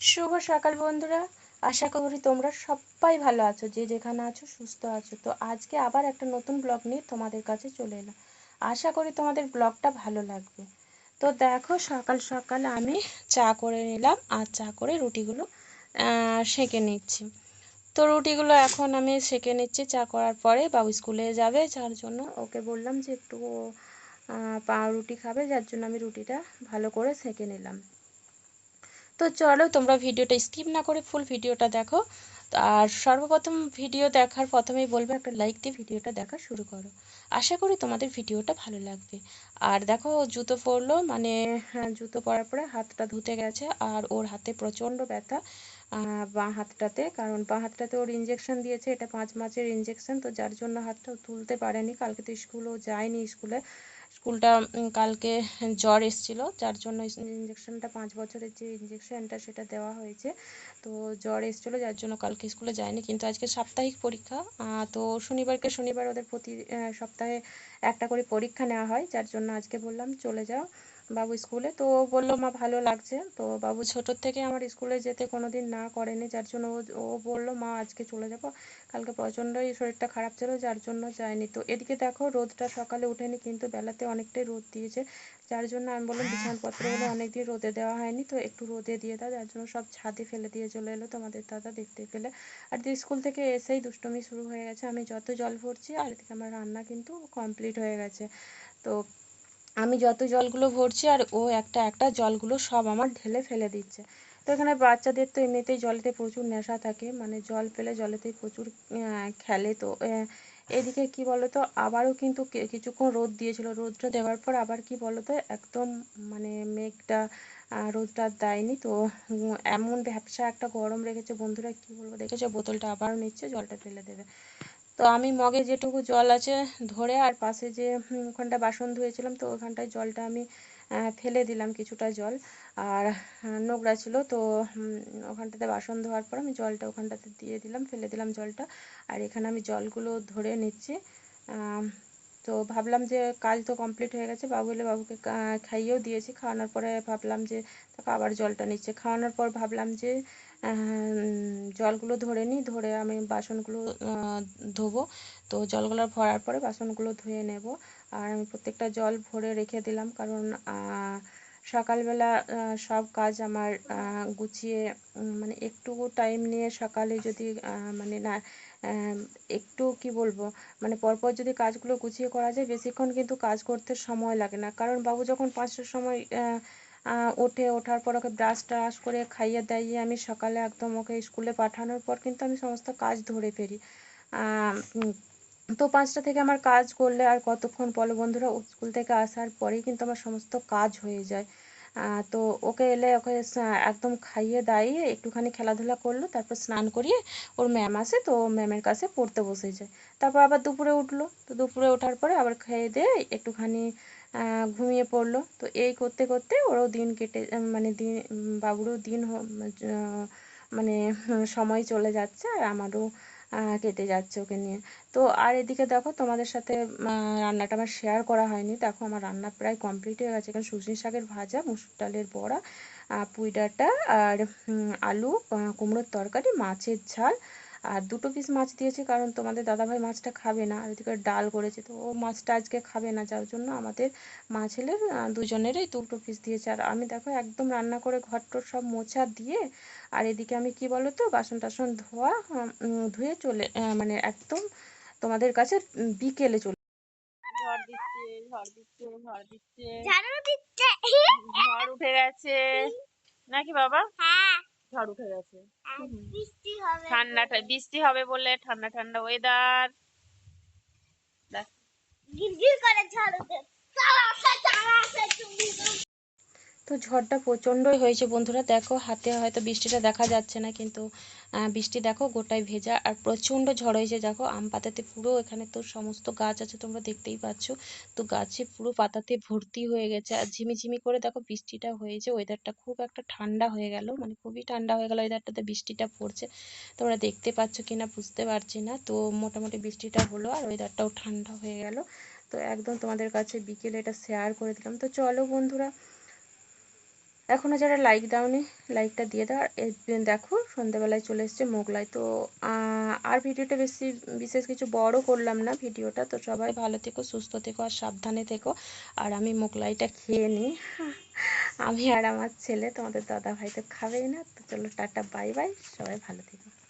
শুভ সকাল বন্ধুরা। আশা করি তোমরা সবাই ভালো আছো, যে যেখানে আছো সুস্থ আছো। তো আজকে আবার একটা নতুন ব্লগ নিয়ে তোমাদের কাছে চলে এলাম। আশা করি তোমাদের ব্লগটা ভালো লাগবে। তো দেখো, সকাল সকাল আমি চা করে নিলাম আর চা করে রুটিগুলো সেঁকে নিচ্ছি। তো রুটিগুলো এখন আমি সেঁকে নিচ্ছি, চা করার পরে বাবু স্কুলে যাবে, যার জন্য ওকে বললাম যে একটু রুটি খাবে, যার জন্য আমি রুটিটা ভালো করে সেঁকে নিলাম। তো চলো তোমরা ভিডিওটা স্কিপ না করে ফুল ভিডিওটা দেখো। আর সর্বপ্রথম ভিডিও দেখার প্রথমেই বলব একটা লাইক দিয়ে ভিডিওটা দেখা শুরু করো। আশা করি তোমাদের ভিডিওটা ভালো লাগবে। আর দেখো জুতো পরলো মানে হ্যাঁ, জুতো পরার পরে হাতটা ধুতে গেছে আর ওর হাতে প্রচণ্ড ব্যথা বাঁ হাতটাতে। কারণ বাঁ হাতটাতে ওর ইঞ্জেকশন দিয়েছে এটা পাঁচ মাসের ইঞ্জেকশন তো যার জন্য হাতটা তুলতে পারেনি। কালকে তো স্কুলও যায়নি স্কুলে। স্কুলটা কালকে জ্বর এসেছিল, যার জন্য ইঞ্জেকশনটা পাঁচ বছরের যে ইঞ্জেকশনটা সেটা দেওয়া হয়েছে। তো জ্বর এসেছিল, যার জন্য কালকে স্কুলে যায়নি, কিন্তু আজকে সাপ্তাহিক পরীক্ষা। তো শনিবারকে শনিবার ওদের প্রতি সপ্তাহে একটা করে পরীক্ষা নেওয়া হয়, যার জন্য আজকে বললাম, চলে যাও। বাবু স্কুলে। তো ও বলল, মা, ভালো লাগছে। তো বাবু ছোটোর থেকে আমার স্কুলে যেতে কোনো দিন না করেনি, যার জন্য ও বলল, মা, আজকে চলে যাব। কালকে প্রচণ্ডই শরীরটা খারাপ ছিল, যার জন্য যায়নি। তো এদিকে দেখো, রোদটা সকালে উঠেনি কিন্তু বেলাতে অনেকটাই রোদ দিয়েছে। যার জন্য আমি বললাম বিছানাপত্রগুলো অনেক দিন রোদে দেওয়া হয়নি। তো একটু রোদে দিয়ে দাও, যার জন্য সব ছাদে ফেলে দিয়ে চলে এলো তোমাদের দাদা দেখতে পেলে। আর স্কুল থেকে এসেই দুষ্টুমি শুরু হয়ে গেছে। আমি যত জল ভরছি, আর এদিকে আমার রান্না কিন্তু কমপ্লিট হয়ে গেছে। তো আমি যত জলগুলো ভরছি আর ও একটা একটা জলগুলো সব আমার ঢেলে ফেলে দিচ্ছে। তো এখানে বাচ্চাদের তো এমনিতেই জলেতে প্রচুর নেশা থাকে মানে জল পেলে জলেতেই প্রচুর খেলে তো। এদিকে কি বলতো, আবারও কিন্তু কিছুক্ষণ রোদ দিয়েছিল। রোদটা দেওয়ার পর আবার কি বলতো, একদম মানে মেঘটা রোদটা দেয়নি। তো এমন ব্যবসা একটা গরম রেখেছে বন্ধুরা, কি বলব, দেখেছ? বোতলটা আবারও নিচ্ছে, জলটা ফেলে দেবে। তো আমি মগে যেটুকু জল আছে ধরে আর পাশে যে ওখানটা বাসন ধুয়েছিলাম, তো ওখানটায় জলটা আমি ফেলে দিলাম কিছুটা জল। আর নোংরা ছিল, তো ওখানটাতে বাসন ধোয়ার পর আমি জলটা ওখানটাতে দিয়ে দিলাম, ফেলে দিলাম জলটা। আর এখানে আমি জলগুলো ধরে নিচ্ছি তো ভাবলাম যে কাজ তো কমপ্লিট হয়ে গেছে, বাবু এলে বাবুকে খাইয়েও দিয়েছি। খাওয়ানোর পরে ভাবলাম যে তাকে আবার জলটা নিচ্ছে। খাওয়ানোর পর ভাবলাম যে জলগুলো ধরে নিই, ধরে আমি বাসনগুলো ধোবো। তো জলগুলো ভরার পরে বাসনগুলো ধুয়ে নেব। আর আমি প্রত্যেকটা জল ভরে রেখে দিলাম, কারণ সকালবেলা সব কাজ আমার গুছিয়ে মানে একটু টাইম নিয়ে সকালে যদি মানে না একটু কি বলব মানে পরপর যদি কাজগুলো গুছিয়ে করা যায়, বেশিক্ষণ কিন্তু কাজ করতে সময় লাগে না। কারণ বাবু যখন পাঁচটার সময় ওঠে, ওঠার পর ওকে ব্রাশ ট্রাশ করে খাইয়ে দাইয়ে আমি সকালে একদম ওকে স্কুলে পাঠানোর পর কিন্তু আমি সমস্ত কাজ ধরে ফেলি। তো পাঁচটা থেকে আমার কাজ করলে আর কতক্ষণ বলো বন্ধুরা স্কুল থেকে আসার পরেই কিন্তু আমার সমস্ত কাজ হয়ে যায়। তো ওকে এলে ওকে একদম খাইয়ে দাইয়ে একটুখানি খেলাধুলা করল, তারপর স্নান করিয়ে ওর ম্যাম আসে, তো ম্যামের কাছে পড়তে বসে যায়। তারপর আবার দুপুরে উঠল, তো দুপুরে ওঠার পরে আবার খেয়ে দিয়ে একটুখানি ঘুমিয়ে পড়ল। তো এই করতে করতে ওরও দিন কেটে মানে দিন, বাবুরও দিন মানে সময় চলে যাচ্ছে, আর আমারও কেটে যাচ্ছে ওকে নিয়ে। তো আর এদিকে দেখো তোমাদের সাথে রান্নাটা আমার শেয়ার করা হয়নি। দেখো আমার রান্না প্রায় কমপ্লিট হয়ে গেছে। এখানে সজনে শাকের ভাজা, মুসুর ডালের বড়া পুঁই ডাঁটা আর আলু কুমড়োর তরকারি, মাছের ঝাল আর দুটো পিস মাছ দিয়েছি কারণ তোমাদের দাদাভাই মাছটা খাবে না। আর এদিকে ডাল করেছে তো ও মাছটা আজকে খাবে না যার জন্য আমাদের মা ছেলের দুজনেরই দুটো পিস দিয়েছে। আর আমি দেখো একদম রান্না করে ঘরটর সব মোছা দিয়ে আর এদিকে আমি কি বলো তো বাসন টাসন ধোয়া ধুয়ে চলে মানে একদম তোমাদের কাছে বিকেলে চলে ঝড় দিচ্ছে ঝড় দিচ্ছে। ঝড় দিচ্ছে। ঝড় উঠে গেছে। নাকি বাবা? হ্যাঁ। ঝড় উঠে গেছে। ঠান্ডাটা বৃষ্টি হবে বলে। ঠান্ডা ঠান্ডা ওয়েদার গিরগির করে ঝড় উঠে তো ঝড়টা প্রচণ্ডই হয়েছে বন্ধুরা। দেখো হাতে হয়তো বৃষ্টিটা দেখা যাচ্ছে না, কিন্তু বৃষ্টি দেখো গোটায় ভেজা আর প্রচণ্ড ঝড় হয়েছে। দেখো আম পাতাতে পুরো এখানে তো সমস্ত গাছ আছে, তোমরা দেখতেই পাচ্ছ। তো গাছে পুরো পাতাতে ভর্তি হয়ে গেছে। আর ঝিমিঝিমি করে দেখো বৃষ্টিটা হয়েছে। ওয়েদারটা খুব একটা ঠান্ডা হয়ে গেল মানে খুবই ঠান্ডা হয়ে গেল ওয়েদারটাতে বৃষ্টিটা পড়ছে। তোমরা দেখতে পাচ্ছ কিনা বুঝতে পারছি না। তো মোটামুটি বৃষ্টিটা হলো আর ওয়েদারটাও ঠান্ডা হয়ে গেল। তো একদম তোমাদের কাছে বিকেলে এটা শেয়ার করে দিলাম। তো চলো বন্ধুরা এখনও যারা লাইক দাওনি লাইকটা দিয়ে দাও। দেখো, সন্ধ্যাবেলায় চলে এসছে মোগলাই। তো আর ভিডিওটা বেশি, বিশেষ কিছু বড় করলাম না ভিডিওটা। তো সবাই ভালো থেকো, সুস্থ থেকো আর সাবধানে থেকো। আর আমি মোগলাইটা খেয়ে নিই। আমি আর আমার ছেলে, তোমাদের দাদা ভাই তো খাবেই না। তো চলো টাটা বাই বাই সবাই ভালো থেকো।